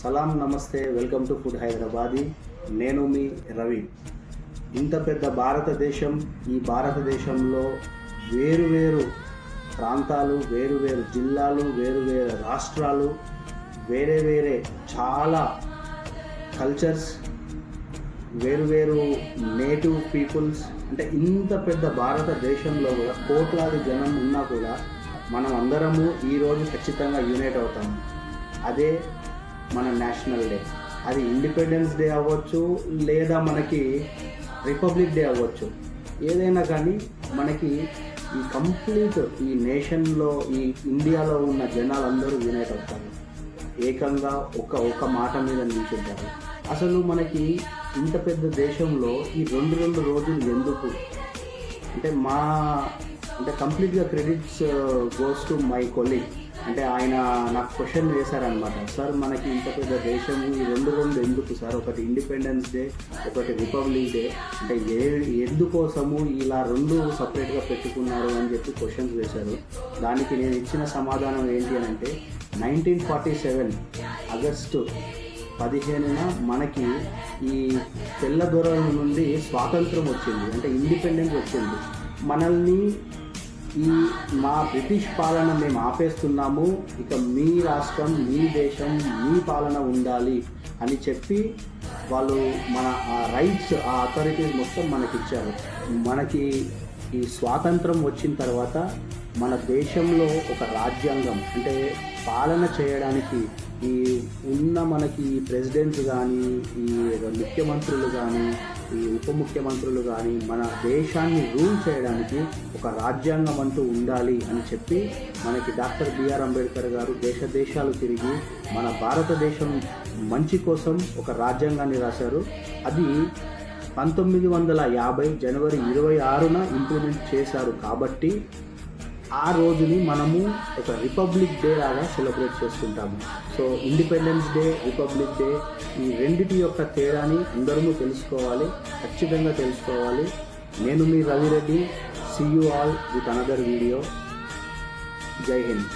సలాం నమస్తే welcome to food Hyderabadi. నేను మీ రవి. ఇంత పెద్ద భారతదేశం ఈ భారతదేశంలో వేరు వేరు ప్రాంతాలు వేరు వేరు జిల్లాలు వేరు వేరు రాష్ట్రాలు వేరే వేరే చాలా కల్చర్స్ వేరు వేరు నేటివ్ పీపుల్స్ అంటే ఇంత పెద్ద భారతదేశంలో కూడా కోట్లాది జనం ఉన్నా కూడా మనం అందరము ఈరోజు ఖచ్చితంగా యునైట్ అవుతాము. అదే మన నేషనల్ డే అది ఇండిపెండెన్స్ డే అవ్వచ్చు లేదా మనకి రిపబ్లిక్ డే అవ్వచ్చు. ఏదైనా కానీ మనకి ఈ కంప్లీట్ ఈ నేషన్లో ఈ ఇండియాలో ఉన్న జనాలందరూ యునైట్ అవుతారు ఏకంగా ఒక ఒక మాట మీద నిల్చుంటారు. అసలు మనకి ఇంత పెద్ద దేశంలో ఈ రెండు రెండు రోజులు ఎందుకు? అంటే మా అంటే కంప్లీట్గా credits goes to my colleague అంటే ఆయన నాకు క్వశ్చన్ వేశారనమాట సార్ మనకి ఇంత పెద్ద దేశం ఈ రెండు రెండు ఎందుకు సార్? ఒకటి ఇండిపెండెన్స్ డే ఒకటి రిపబ్లిక్ డే అంటే ఏ ఎందుకోసము ఇలా రెండు సపరేట్గా పెట్టుకున్నారు? అని చెప్పి క్వశ్చన్స్ వేశారు. దానికి నేను ఇచ్చిన సమాధానం ఏంటి అని అంటే నైన్టీన్ ఫార్టీ సెవెన్ ఆగస్టు పదిహేనున మనకి ఈ తెల్ల దొరల నుండి స్వాతంత్రం వచ్చింది. అంటే ఇండిపెండెన్స్ వచ్చింది. మనల్ని ఈ మా బ్రిటిష్ పాలన మేము ఆపేస్తున్నాము. ఇక మీ రాష్ట్రం మీ దేశం మీ పాలన ఉండాలి అని చెప్పి వాళ్ళు మన ఆ రైట్స్ ఆ అథారిటీస్ మొత్తం మనకి ఇచ్చారు మనకి ఈ స్వాతంత్రం వచ్చిన తర్వాత మన దేశంలో ఒక రాజ్యాంగం అంటే పాలన చేయడానికి ఈ ఉన్న మనకి ఈ ప్రెసిడెంట్స్ కానీ ఈ ముఖ్యమంత్రులు కానీ ఈ ఉప ముఖ్యమంత్రులు కానీ మన దేశాన్ని రూల్ చేయడానికి ఒక రాజ్యాంగం అంటూ ఉండాలి అని చెప్పి మనకి డాక్టర్ బిఆర్ అంబేద్కర్ గారు దేశ దేశాలు తిరిగి మన భారతదేశం మంచి కోసం ఒక రాజ్యాంగాన్ని రాశారు. అది పంతొమ్మిది వందల యాభై జనవరి ఇరవై ఆరున ఇంప్లిమెంట్ చేశారు కాబట్టి ఆ రోజుని మనము ఒక రిపబ్లిక్ డే లాగా సెలబ్రేట్ చేసుకుంటాము. So independence day republic day ఈ రెండిటి యొక్క తేడాని అందరము తెలుసుకోవాలి ఖచ్చితంగా తెలుసుకోవాలి. నేను మీ Ravi Reddy see you all with another video జై హింద్.